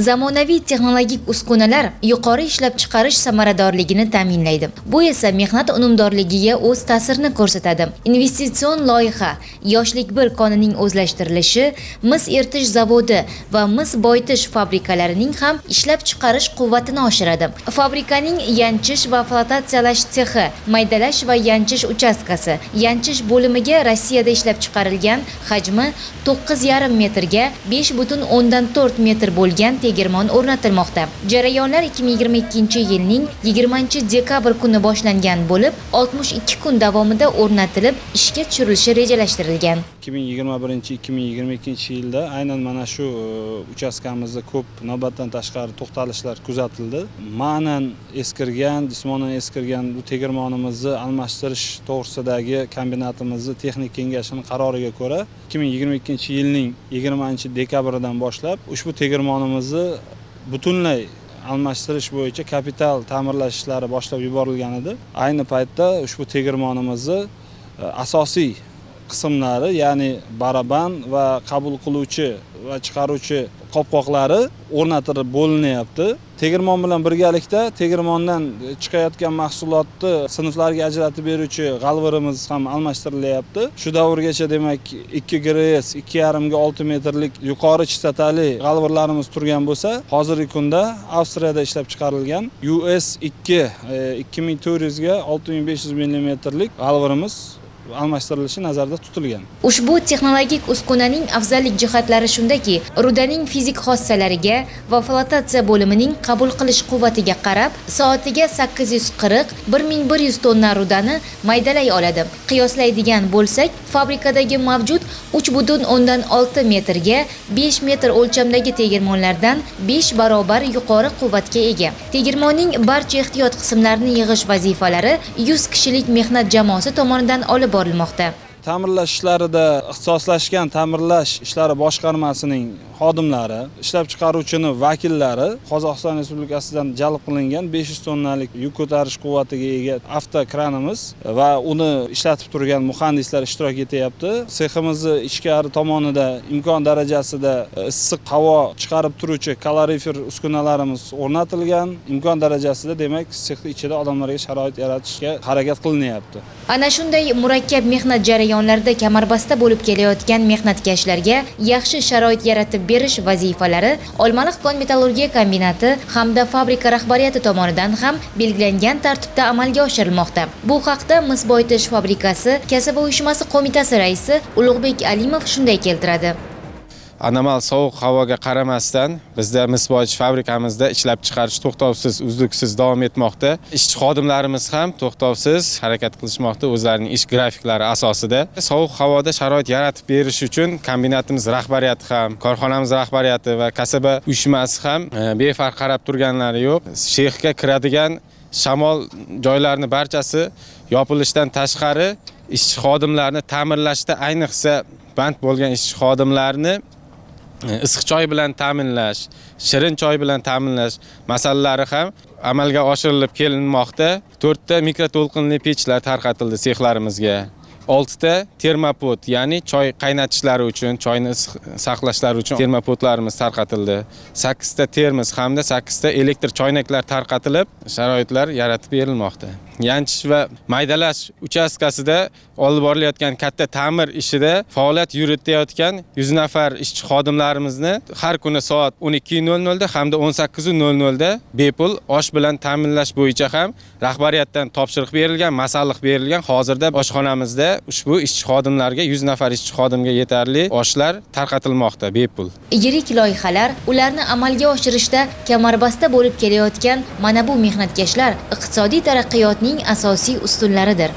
Zamonaviy texnologik uskunalar yuqori ishlab chiqarish samaradorligini ta'minlaydi. Bu esa mehnat unumdorligiga o'z ta'sirini ko'rsatadi. Investitsion loyiha Yoshlik bir konining o'zlashtirilishi mis eritish zavodi va mis boyitish fabrikalarining ham ishlab chiqarish quvvatini oshiradi. Fabrikaning yanchish va flotatsiyalash sexi, maydalash va yanchish uchastkasi, yanchish bo'limiga Rossiyada ishlab chiqarilgan hajmi 9,5 metrga 5,4 metr bo'lgan tegirmon o'rnatilmoqda. Jarayonlar 2022-yilning 20-dekabr kuni boshlangan bo'lib, 62 kun davomida o'rnatilib, ishga tushirilishi rejalashtirilgan. 2021-2022 yilda aynan mana shu e, uchastkamizda ko'p navbatdan tashqari to'xtalishlar kuzatildi. Ma'nan eskirgan, jismonan eskirgan bu tegirmonimizni almashtirish to'g'risidagi kombinatimizni texnik kengashining qaroriga ko'ra 2022 yilning 20 dekabridan boshlab ushbu tegirmonimizni butunlay almashtirish bo'yicha kapital ta'mirlash ishlari boshlab yuborilgan edi. Ayni paytda ushbu tegirmonimizni e, asosiy qismlari ya'ni baraban va qabul qiluvchi va chiqaruvchi qopqoqlari o'rnatilib bo'linyapti. Tegirmon bilan birgalikda tegirmondan chiqayotgan mahsulotni sinflarga ajratib beruvchi g'alvirimiz ham almashtirilyapti. Shu davrgacha demak 2 GRS 2,5 ga 6 metrlik yuqori chistotali g'alvirlarimiz turgan bo'lsa, hozirgi kunda Avstriyada ishlab chiqarilgan US 2 2400 ga 6500 mmlik g'alvirimiz almashtirilishi nazarda tutilgan. Ushbu texnologik uskunaning afzallik jihatlari shundaki, rudaning fizik xossalariga va flotatsiya bo'limining qabul qilish quvvatiga qarab, soatiga 840 1100 tonna rudani maydalay oladi. Qiyoslaydigan bo'lsak, fabrikadagi mavjud 3,6 metrga 5 metr o'lchamdagi tegirmonlardan 5 barobar yuqori quvvatga ega. Tegirmonning barcha ehtiyot qismlarini yig'ish vazifalari 100 kishilik mehnat jamoasi tomonidan olib ko'rilmoqda Ta'mirlash ishlarida ixtisoslashgan ta'mirlash ishlari boshqarmasining xodimlari, ishlab chiqaruvchini vakillari Qozog'iston Respublikasidan jalb qilingan 500 tonnalik yuk ko'tarish quvvatiga ega avtokranimiz va uni ishlatib turgan muhandislar ishtirok etyapti. Seximizni ichkari tomonida imkon darajasida issiq havo chiqarib turuvchi kalorifer uskunalarimiz o'rnatilgan. Imkon darajasida demak sex ichida odamlarga sharoit yaratishga harakat qilinyapti. Ana shunday murakkab mehnat jarayonlarida kamarbasta bo'lib kelayotgan mehnatkashlarga yaxshi sharoit yaratib berish vazifalari Olmaliq kon metallurgiya kombinati hamda fabrika rahbariyati tomonidan ham belgilangan tartibda amalga oshirilmoqda. Bu haqda Mis boyitish fabrikasi kasaba uyushmasi qo'mitasi raisi Ulug'bek Alimov shunday keltiradi. Anomal sovuq havoga qaramasdan bizda mis boyish fabrikamizda ishlab chiqarish to'xtovsiz uzluksiz davom etmoqda. Ishchi xodimlarimiz ham to'xtovsiz harakat qilishmoqda o'zlarining ish grafiklari asosida. Sovuq havoda sharoit yaratib berish uchun kombinatimiz rahbariyati ham korxonamiz rahbariyati va kasaba uyushmasi ham e, befarq qarab turganlari yo'q. Shexga kiradigan shamol joylarini barchasi yopilishdan tashqari ishchi xodimlarni ta'mirlashda ayniqsa band bo'lgan ishchi xodimlarni issiq choy bilan ta'minlash shirin choy bilan ta'minlash masalalari ham amalga oshirilib kelinmoqda. To'rtta mikroto'lqinli pechlar tarqatildi sexlarimizga. Oltita termopod ya'ni choy qaynatishlari uchun choyni saqlashlari uchun termopodlarimiz tarqatildi. Sakkizta termos hamda sakkizta elektr choynaklar tarqatilib sharoitlar yaratib berilmoqda. Yanchish va maydalash uchastkasida olib borilayotgan katta ta'mir ishida faoliyat yuritayotgan 100 nafar ishchi xodimlarimizni har kuni soat 12:00 da hamda 18:00 da bepul osh bilan ta'minlash bo'yicha ham rahbariyatdan topshiriq berilgan, masalliq berilgan. Hozirda oshxonamizda ushbu ishchi xodimlarga 100 nafar ishchi xodimga yetarli oshlar tarqatilmoqda bepul. Yirik loyihalar ularni amalga oshirishda kamarbasta bo'lib kelayotgan mana bu mehnatkashlar iqtisodiy taraqqiyotning asosiy ustunlaridir.